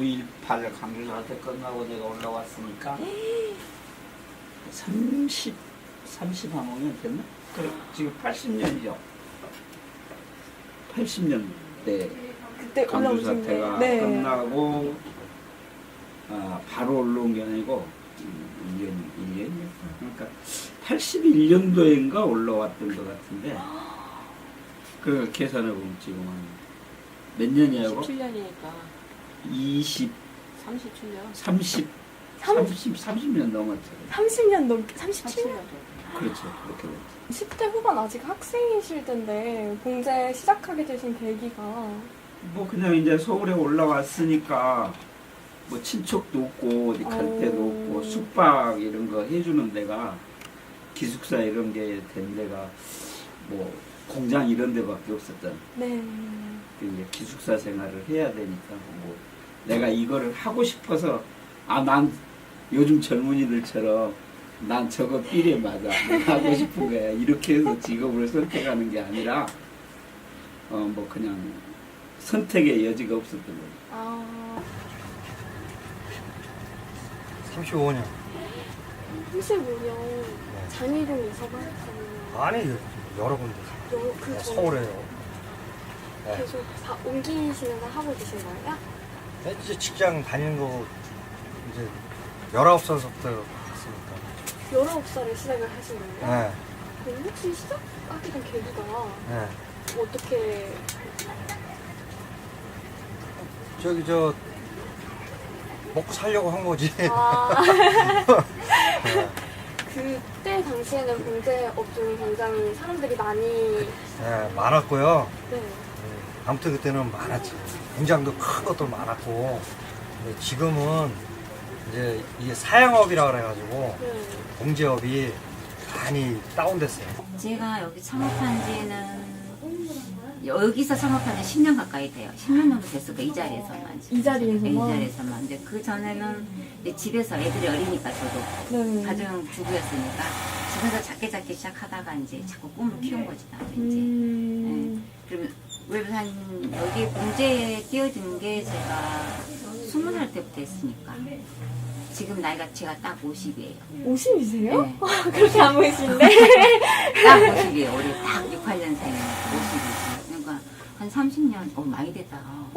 5.18 강조사태 끝나고 내가 올라왔으니까 30, 30 한오년 됐나? 그래, 지금 80년이죠. 80년대 그때 올라오신 강조사태가 네. 끝나고 아, 바로 올라온 게 아니고 1년, 1년? 그러니까 81년도인가 올라왔던 것 같은데 그 계산해 보면 지금 한 몇 년이라고? 17년이니까 20, 37년. 30, 30, 30년 넘었죠. 30년 넘 37년? 37년. 그렇죠. 그렇게 됐죠. 10대 후반 아직 학생이실 텐데 봉제 시작하게 되신 계기가 뭐 그냥 이제 서울에 올라왔으니까 뭐 친척도 없고 어디 갈 어. 데도 없고 숙박 이런 거 해주는 데가 기숙사 이런 게 된 데가 뭐 공장 이런 데밖에 없었잖아. 네. 이제 기숙사 생활을 해야 되니까 뭐 내가 이거를 하고 싶어서 아 난 요즘 젊은이들처럼 난 저거 삘에 맞아 하고 싶은 거야 이렇게 해서 직업을 선택하는 게 아니라 어 뭐 그냥 선택의 여지가 없었던 거죠. 아 35년. 35년 장희동 이사가 했잖아요. 아니, 여러 군데. 그 전에 서울에요. 네. 계속 다 옮기시는 걸 하고 계신 거예요? 이제 직장 다니는 거 이제 19살부터 했으니까. 19살에 시작을 하신 거예요? 네. 그럼 혹시 시작하게 된 계기가 네. 어떻게 저기 저 먹고 살려고 한 거지. 아 네. 그때 당시에는 봉제 업종이 굉장히 사람들이 많이 네, 많았고요. 네. 네, 아무튼 그때는 많았지. 공장도 큰 것도 많았고. 근데 지금은 이제 이게 사양업이라 그래가지고 네. 공제업이 많이 다운됐어요. 제가 여기 창업한 지는 여기서 창업한 지 10년 가까이 돼요. 10년 정도 됐을 거이 자리에서만. 이 자리에서만? 이 자리에서만. 근데 그 전에는 이제 집에서 애들이 어리니까 저도 네. 가정 주부였으니까 집에서 작게 작게 시작하다가 이제 자꾸 꿈을 키운 거지 나도 이제. 음... 그러면 그래서 한 여기 공제에 뛰어든 게 제가 20살 때부터 했으니까 지금 나이가 제가 딱 50이에요. 50이세요? 네. 그렇게 안 보이시는데? 딱 50이에요. 올해 딱 68년생 50이지. 그러니까 한 30년, 어, 많이 됐다.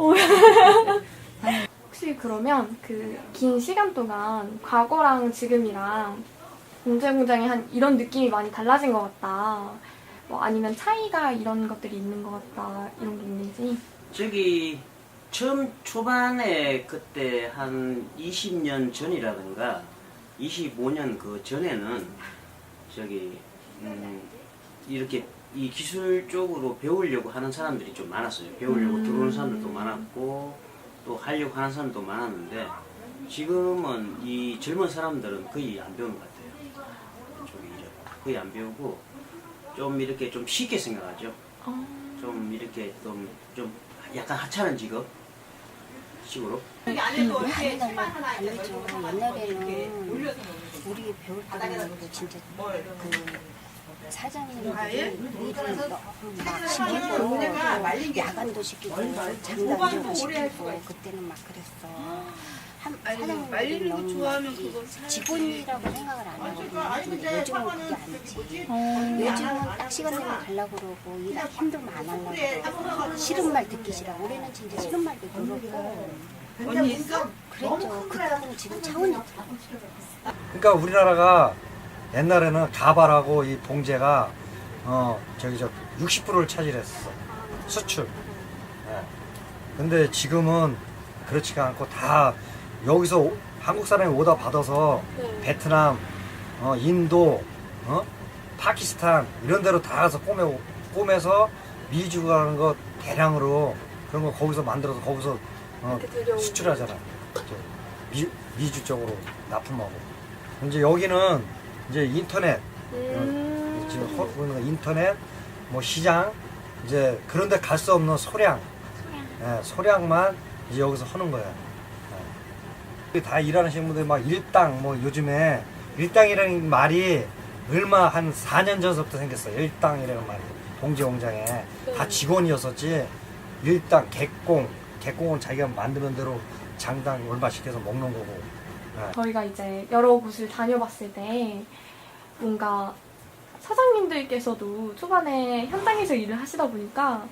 혹시 그러면 그 긴 시간 동안 과거랑 지금이랑 공제 공장이 한 이런 느낌이 많이 달라진 것 같다. 뭐 아니면 차이가 이런 것들이 있는 것 같다. 이런 게 있는지. 저기 처음 초반에 그때 한 20년 전이라든가 25년 그 전에는 저기 음 이렇게 이 기술 쪽으로 배우려고 하는 사람들이 좀 많았어요. 배우려고 음. 들어오는 사람들도 많았고 또 하려고 하는 사람도 많았는데 지금은 이 젊은 사람들은 거의 안 배우는 것 같아요. 저기 거의 안 배우고 좀 이렇게 좀 쉽게 생각하죠. 어, 좀 이렇게 좀, 좀 약간 하찮은 직업 식으로 다르죠. 옛날에는 우리 배울 때는 그 진짜 그 사장님들이 일을 막 시키고 야간도 시키고 장단도 시키고 그때는 막 그랬어. 한 사장님들이 너무 직원이라고 생각을 안 하고 요즘은 요즘은 그게 아니지. 요즘은 딱 시간 되면 가려고 그러고 일 힘들면 안 하려고 그러고 싫은 말 듣기 싫어. 우리는 진짜 싫은 말도 들었고 언니 있어? 그랬죠. 그거는 지금 차원이 없어. 그러니까 우리나라가 옛날에는 가발하고 이 봉제가 어 저기 저 60%를 차지했어 수출. 예. 근데 지금은 그렇지가 않고 다 여기서 오- 한국 사람이 오다 받아서 네. 베트남, 어, 인도, 어, 파키스탄 이런 데로 다 가서 꼬매 꼬매서 미주 가는 거 대량으로 그런 거 거기서 만들어서 거기서 어. 수출하잖아. 저 미, 미주 쪽으로 납품하고. 이제 여기는 이제 인터넷, 음... 지금 호- 인터넷, 뭐 시장, 이제 그런데 갈 수 없는 소량, 예, 소량만 이제 여기서 하는 거야. 예. 다 일하는 친구들 막 일당, 뭐 요즘에 일당이라는 말이 얼마 한 4년 전부터 생겼어. 일당이라는 말이. 봉제 공장에. 다 직원이었었지. 일당, 개공, 개공은 자기가 만드는 대로 장당 얼마씩 해서 먹는 거고. 예. 저희가 이제 여러 곳을 다녀봤을 때 뭔가 사장님들께서도 초반에 현장에서 일을 하시다 보니까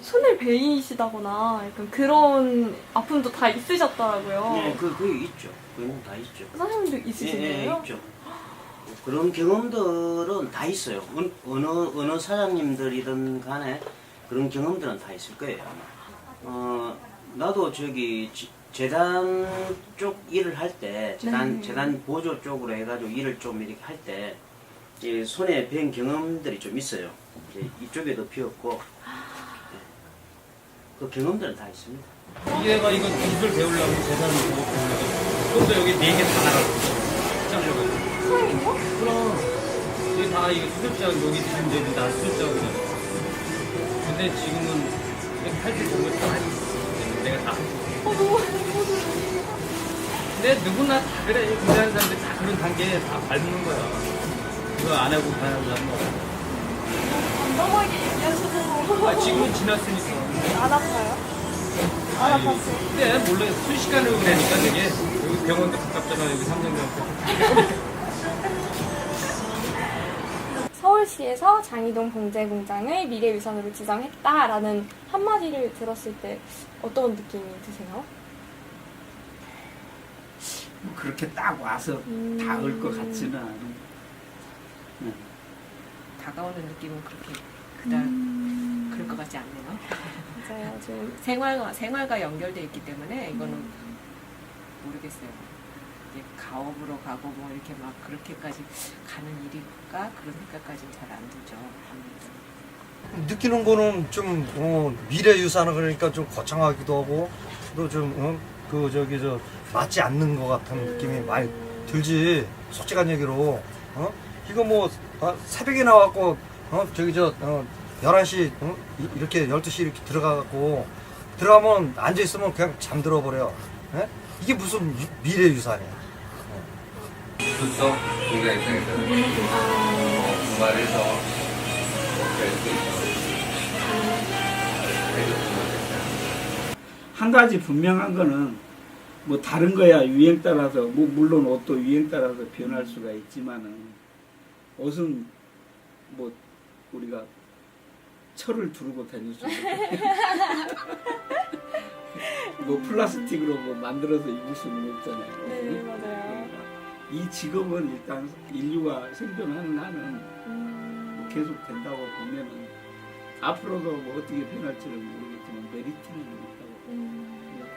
손을 베이시다거나 약간 그런 아픔도 다 있으셨더라고요. 예, 그, 그 있죠. 그건 다 있죠. 사장님도 예, 있으신 예, 거예요? 있죠. 그런 경험들은 다 있어요. 어느, 어느, 어느 사장님들이든 간에 그런 경험들은 다 있을 거예요, 아마. 어, 나도 저기 지- 재단 쪽 일을 할 때, 재단, 네. 재단 보조 쪽으로 해가지고 일을 좀 이렇게 할 때, 이 손에 뵌 경험들이 좀 있어요. 이제 이쪽에도 피었고, 예. 그 경험들은 다 있습니다. 얘가 이거 기술 배우려면 재산을 보고 배우려고 좀더 여기 네 개 다 나가고 잘려가지고 사장님도? 그럼 이게 다 이거 수술장 여기 지금 여기 다 수술장이잖아 근데 지금은 이렇게 할줄 모르고 다 했어 내가 다 너무 근데 누구나 다 그래. 공부하는 사람들 다 그런 단계에 다 밟는 거야 이거 안 하고 가는 사람은 없어 담담하게 얘기하셔서 아, 지금은 지났으니까. 안 아파요? 안 아니, 아팠어요? 근데 몰라 순식간에 그러니까 되게 여기 병원도 가깝잖아 여기 삼성병원 서울시에서 장이동 봉제 공장을 미래유산으로 지정했다라는 한마디를 들었을 때 어떤 느낌이 드세요? 뭐 그렇게 딱 와서 음. 닿을 것 같지는 않은. 네. 다가오는 느낌은 그렇게 그닥 그럴 것 같지 않네요. 맞아요. 좀 생활과 생활과 연결돼 있기 때문에 이거는 모르겠어요. 가업으로 가고 뭐 이렇게 막 그렇게까지 가는 일일까 그런 생각까지는 잘 안 들죠. 아무래도. 느끼는 거는 좀 어, 미래 유산을 그러니까 좀 거창하기도 하고 또좀그 저기 저 맞지 않는 것 같은 느낌이 많이 들지 솔직한 얘기로 어 이거 뭐 어, 새벽에 나왔고 어 저기 저 어, 11시 어? 이- 이렇게 12시 이렇게 들어가고 들어가면 앉아 있으면 그냥 잠들어 버려 예? 이게 무슨 유- 미래 유산이야 그렇죠. 공장 입장에서는 어, 분발해서 될수 있도록. 한 가지 분명한 거는 뭐 다른 거야 유행 따라서 뭐 물론 옷도 유행 따라서 변할 수가 있지만은 옷은 뭐 우리가 철을 두르고 다닐 수 있는 뭐 플라스틱으로 뭐 만들어서 입을 수는 없잖아요. 네, 맞아요. 이 직업은 일단 인류가 생존하는 한은 음, 뭐 계속 된다고 보면은 앞으로도 뭐 어떻게 변할지는 모르겠지만 메리트는 있다고 음,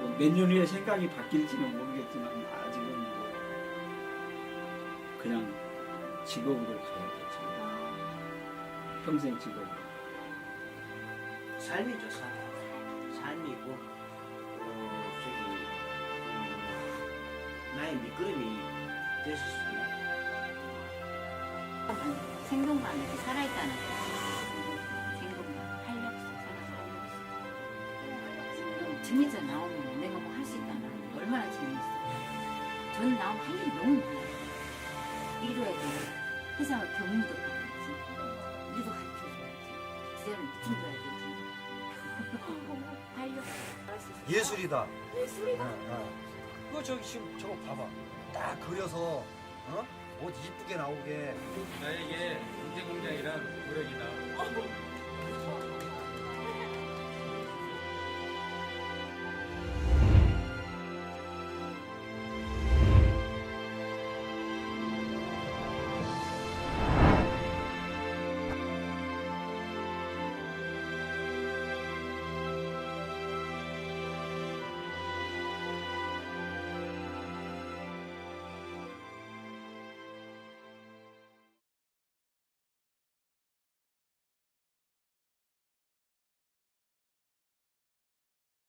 뭐 몇년 후에 생각이 바뀔지는 모르겠지만 아직은 뭐 그냥 직업으로 가야겠죠. 평생 직업. 삶이죠, 삶. 삶이고, 음, 나의 미끄럼이 됐을 수 있는. 생동감 이렇게 살아있다는 거. 생동감, 활력소, 살아 활력소. 정해져 나오면 내가 뭐 할 수 있다는 거 얼마나 재밌어. 전 나오면 할 일이 너무 많아요. 이루어야 돼. 회사와 경무도 받아야지. 일도 가르쳐줘야지. 기자는 미팅도 해야 되지. 활력소. 예술이다 예술이다. 예, 예. 그거 저기 지금 저거 봐봐. 딱 그려서 어? 옷 이쁘게 나오게. 나에게 인재 공장이란 노력이다